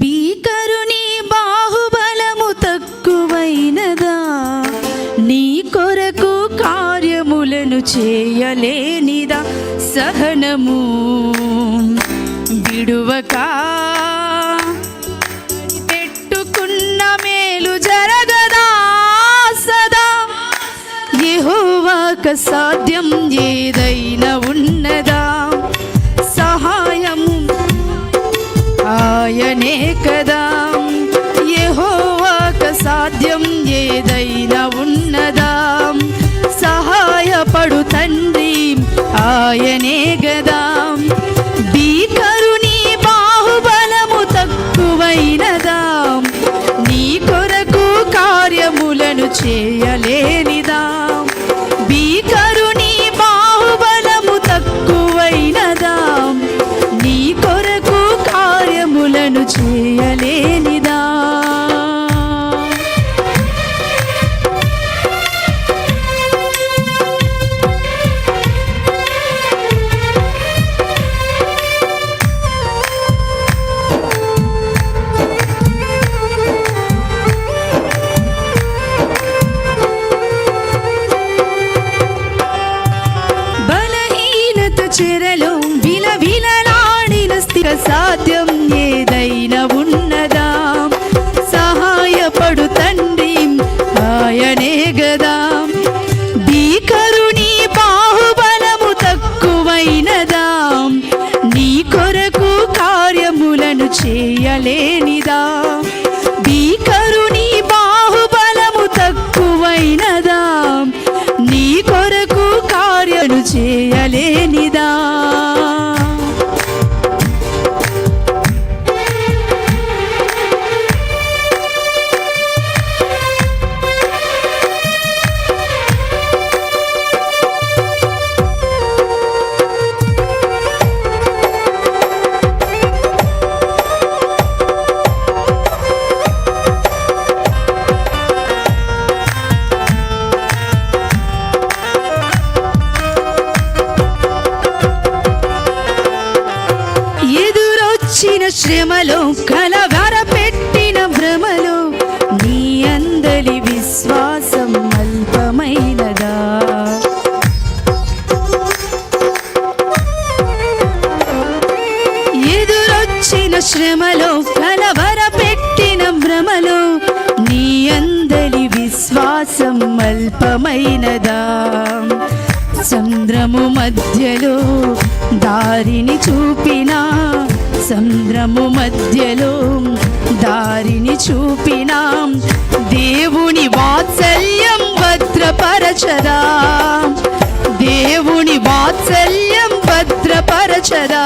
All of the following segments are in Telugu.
భీకరుని బాహుబలము తక్కువైనదా? నీ కొరకు కార్యములను చేయలేనిదా? సహనము విడువక పెట్టుకున్న మేలు జరగదా సదా? యహోవాక సాధ్యం ఏదైనా ఉన్నదా? ఆయనే కదా. యెహోవాక సాధ్యం ఏదైనా ఉన్నదా? సహాయపడు తండ్రి ఆయనే గదా భీకరుని బాహుబలము తక్కువైనదా? నీ కొరకు కార్యములను చేయ చెరలో విలవిలలాడిన స్థిర సాధ్యం ఏదైనా ఉన్నదా? సహాయపడు తండ్రి ఆయనే గదా. భీకరుని బాహుబలము తక్కువైనదా? నీ కొరకు కార్యములను చేయలేనిదా? భీకరు శ్రమలో కలవర పెట్టిన భ్రమలో నీ అందలి విశ్వాసం అల్పమైనదా. ఎదురొచ్చిన శ్రమలో కలవర పెట్టిన భ్రమలో నీ అందలి విశ్వాసం అల్పమైనదా. చంద్రము మధ్యలో దారిని చూపినా సంద్రము మధ్యలో దారిని చూపినాం. దేవుని వాత్సల్యం భద్రపరచదా దేవుని వాత్సల్యం భద్రపరచదా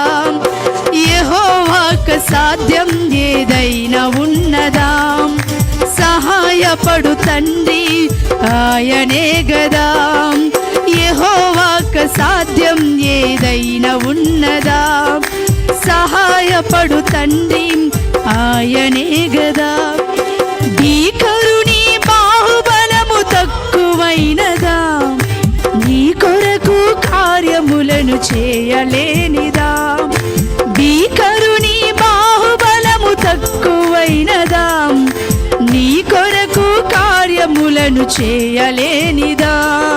యెహోవాకు సాధ్యం ఏదైనా ఉన్నదా? సహాయపడు తండ్రి ఆయనే గదా? యెహోవాకు సాధ్యం ఏదైనా ఉన్నదా? సహాయపడు తండ్రి ఆయనే గదా. భీకరుని బాహుబలము తక్కువైనదా. నీ కొరకు కార్యములను చేయలేనిదా. భీకరుని బాహుబలము తక్కువైనదా. నీ కొరకు కార్యములను చేయలేనిదా.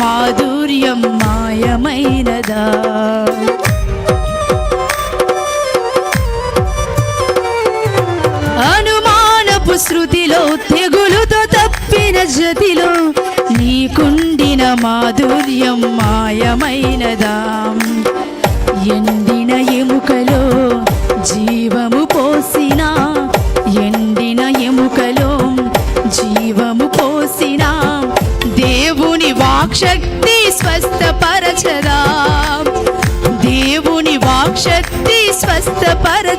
మాధుర్యం మాయమైనదా? అనుమానపు శృతిలో తెగులుతో తప్పిన జతిలో నీకుండిన మాధుర్యం మాయమైనదా. ఎండిన ఎము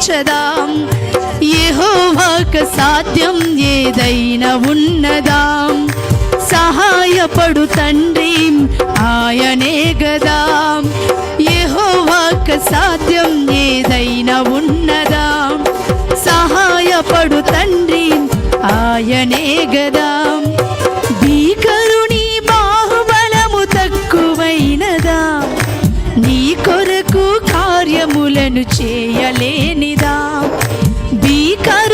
స్వస్థపరచదా దేవుని సాధ్యం ఏదైనా ఉన్నదాం. సహాయపడు తండ్రి ఆయనే గదా. యెహోవాక సాధ్యం ఏదైనా ఉన్నదా. సహాయపడు తండ్రి చేయలేనిదా? భీకరు